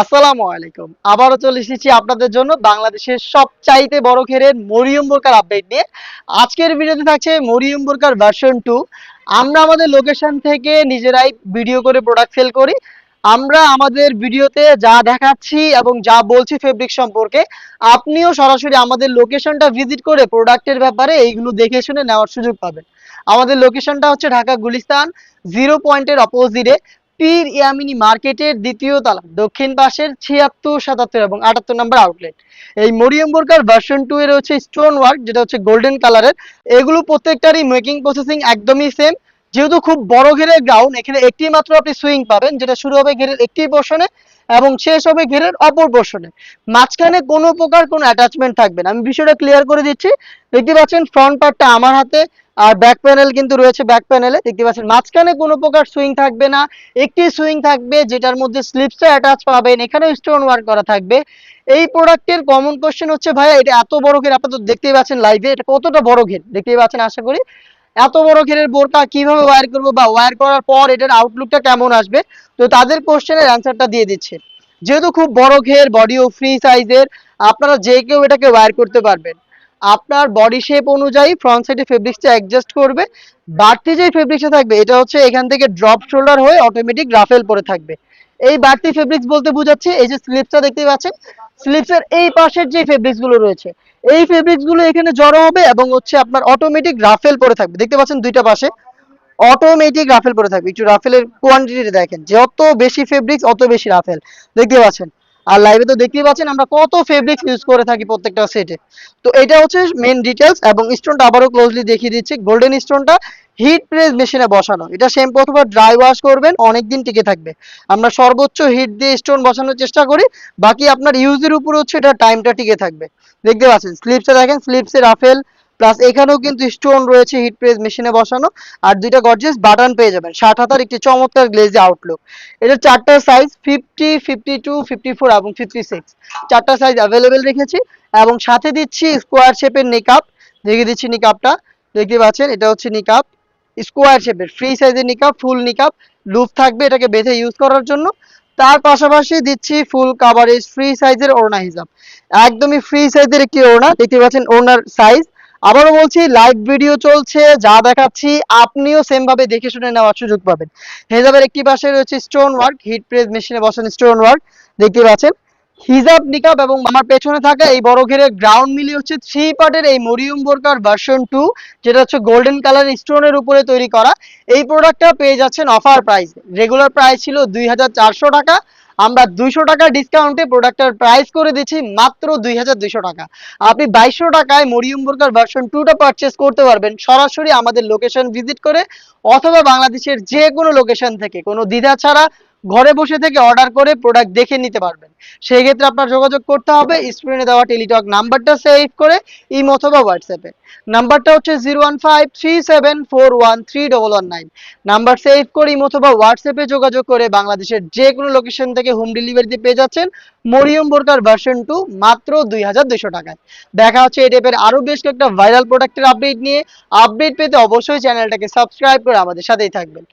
আসসালামু আলাইকুম। আবারও চলে এসেছি আপনাদের জন্য বাংলাদেশের সবচাইতে বড় ঘেরের মরিয়ম বোরকার আপডেট নিয়ে। আজকের ভিডিওতে থাকছে মরিয়ম বোরকার ভার্সন টু আমরা আমাদের লোকেশন থেকে নিজেরাই ভিডিও করে প্রোডাক্ট সেল করি। আমরা আমাদের ভিডিওতে যা দেখাচ্ছি এবং যা বলছি ফেব্রিক সম্পর্কে, আপনিও সরাসরি আমাদের লোকেশনটা ভিজিট করে প্রোডাক্টের ব্যাপারে এইগুলো দেখে শুনে নেওয়ার সুযোগ পাবেন। আমাদের লোকেশনটা হচ্ছে ঢাকা গুলিস্তান জিরো পয়েন্টের অপোজিটে পীর ইয়ামিনি মার্কেটের দ্বিতীয় তালা, দক্ষিণ পাশের ছিয়াত্তর, সাতাত্তর এবং আটাত্তর নম্বর আউটলেট এই মরিয়ম বোরকার ভার্সন টু এর হচ্ছে স্টোন ওয়ার্ক যেটা হচ্ছে গোল্ডেন কালারের এগুলো প্রত্যেকটারই মেকিং প্রসেসিং একদমই সেম যেহেতু খুব বড় ঘেরের গ্রাউন্ড এখানে একটি মাত্র আপনি সুইং পাবেন, যেটা শুরু হবে ঘেরের একটি পোর্শনে এবং শেষ হবে ঘেরের অপর পোর্শনে মাঝখানে কোনো প্রকার কোনো অ্যাটাচমেন্ট থাকবে না। আমি বিষয়টা ক্লিয়ার করে দিচ্ছি। দেখতে পাচ্ছেন ফ্রন্ট পার্টটা আমার হাতে, আর ব্যাক প্যানেল কিন্তু রয়েছে ব্যাক প্যানেলে দেখতে পাচ্ছেন, মাঝখানে কোনো প্রকার সুইং থাকবে না। একটি সুইং থাকবে, যেটার মধ্যে স্লিপসটা অ্যাটাচ পাবেন। এখানেও স্টোন ওয়ার্ক করা থাকবে। এই প্রোডাক্টের কমন কোশ্চেন হচ্ছে, ভাইয়া, এটা এত বড় ঘের, আপনারা তো দেখতেই পাচ্ছেন লাইভে এটা কতটা বড় ঘের? দেখতেই পাচ্ছেন, আশা করি। এত বড় ঘেরের বোরকা কীভাবে ওয়্যার করব? বা ওয়্যার করার পর এটার আউটলুকটা কেমন আসবে? তো তাদের কোশ্চেনের অ্যান্সারটা দিয়ে দিচ্ছে। যেহেতু খুব বড় ঘের বডিও ফ্রি সাইজের আপনারা যে কেউ এটাকে ওয়্যার করতে পারবেন। আপনার বডি শেপ অনুযায়ী ফ্রন্ট সাইডে ফেব্রিক্সটা অ্যাডজাস্ট করবে। বাড়তি যে ফেব্রিক্সটা থাকবে, এটা হচ্ছে এখান থেকে ড্রপ শোল্ডার হয়ে অটোমেটিক রাফেল পরে থাকবে। এই বাড়তি ফেব্রিক্স বলতে বোঝাচ্ছে, এই যে স্লিপসটা দেখতে পাচ্ছেন স্লিপসের এই পাশের যে ফেব্রিক্সগুলো রয়েছে এই ফেব্রিক্সগুলো এখানে জড়ো হবে এবং হচ্ছে আপনার অটোমেটিক রাফেল পরে থাকবে। দেখতে পাচ্ছেন দুইটা পাশে। অটোমেটিক রাফেল পরে থাকবে। একটু রাফেলের কোয়ান্টিটি দেখেন। যত বেশি ফেব্রিক্স অত বেশি রাফেল দেখতে পাচ্ছেন? আর লাইভে তো দেখতেই পাচ্ছেন, আমরা কত ফেব্রিক্স ইউজ করে থাকি প্রত্যেকটা সেটে তো এটা হচ্ছে মেন ডিটেলস এবং স্টোনটা আবারও ক্লোজলি দেখিয়ে দিচ্ছি। গোল্ডেন স্টোনটা হিট প্রেস মেশিনে বসানো। এটা শ্যাম্পু অথবা ড্রাই ওয়াশ করবেন, অনেকদিন টিকে থাকবে। আমরা সর্বোচ্চ হিট দিয়ে স্টোন বসানোর চেষ্টা করি, বাকি আপনার ইউজের উপর হচ্ছে এটা টাইমটা টিকে থাকবে। দেখতে পাচ্ছেন স্লিপসে দেখেন স্লিপসে রাফেল প্লাস এখানেও কিন্তু স্টোন রয়েছে হিট প্রেস মেশিনে বসানো, আর দুইটা গর্জেস বাটন পেয়ে যাবেন, ষাট হাতার একটি চমৎকার গ্লেজি আউটলুক এটা চারটা size fifty fifty two fifty four এবং ফিফটি সিক্স চারটা সাইজ অ্যাভেলেবেল রেখেছি, এবং সাথে দিচ্ছি স্কোয়ার শেপের নিকাপ দেখে দিচ্ছি নিকাপটা দেখতে পাচ্ছেন, এটা হচ্ছে নিকাপ স্কোয়ার শেপের ফ্রি সাইজের নিকাপ ফুল নিকাপ লুপ থাকবে এটাকে বেঁধে ইউজ করার জন্য। তার পাশাপাশি দিচ্ছি ফুল কাভারেজ ফ্রি সাইজের ওড়না হিসাব একদমই ফ্রি সাইজের একটি ওড়না, দেখতে পাচ্ছেন ওড়নার সাইজ আবারও বলছি লাইভ ভিডিও চলছে, যা দেখাচ্ছি, আপনিও সেম ভাবে দেখে শুনে নেওয়ার সুযোগ পাবেন। হেজাবের একটি পাশে রয়েছে স্টোন ওয়ার্ক হিট প্রেস মেশিনে বসান স্টোন ওয়ার্ক দেখতে পাচ্ছেন। হিজাব নিকাব এবং আমার পেছনে থাকা এই বড় ঘেরে গ্রাউন্ড মিলি হচ্ছে থ্রি পার্টের এই মরিয়ম বোরকার ভার্সন টু যেটা হচ্ছে গোল্ডেন কালার স্টোনের উপরে তৈরি করা। এই প্রোডাক্টটা পেয়ে যাচ্ছেন অফার প্রাইস রেগুলার প্রাইস ছিল দুই হাজার চারশো টাকা। আমরা দুইশো টাকা ডিসকাউন্টে প্রোডাক্টের প্রাইস করে দিচ্ছি মাত্র দুই হাজার দুইশো টাকা। আপনি বাইশশো টাকায় মরিয়ম বোরকার ভার্সন টুটা পারচেস করতে পারবেন সরাসরি আমাদের লোকেশন ভিজিট করে অথবা বাংলাদেশের যে কোনো লোকেশন থেকে। কোনো দ্বিধা ছাড়া ঘরে বসে থেকে অর্ডার করে প্রোডাক্ট দেখে নিতে পারবেন। সেই ক্ষেত্রে আপনার যোগাযোগ করতে হবে স্ক্রিনে দেওয়া টেলিটক নাম্বারটা সেভ করে ইমো অথবা হোয়াটসঅ্যাপে নাম্বারটা হচ্ছে zero one five three seven four one three double one nine number save করে ইমো অথবা হোয়াটসঅ্যাপে যোগাযোগ করে বাংলাদেশের যে কোনো লোকেশন থেকে হোম ডেলিভারিতে পেয়ে যাচ্ছেন মরিয়ম বোরকার ভার্সন টু মাত্র দুই হাজার দুশো টাকায়। দেখা হচ্ছে এই টাইপের আরও বেশ কয়েকটা ভাইরাল প্রোডাক্টের আপডেট নিয়ে। আপডেট পেতে অবশ্যই চ্যানেলটাকে সাবস্ক্রাইব করে আমাদের সাথেই থাকবেন।